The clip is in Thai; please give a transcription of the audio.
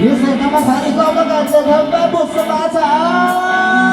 พิเศษธรรมศาสตร์อีกรอบแล้วกันจะทำแม่บุตรสมาชาว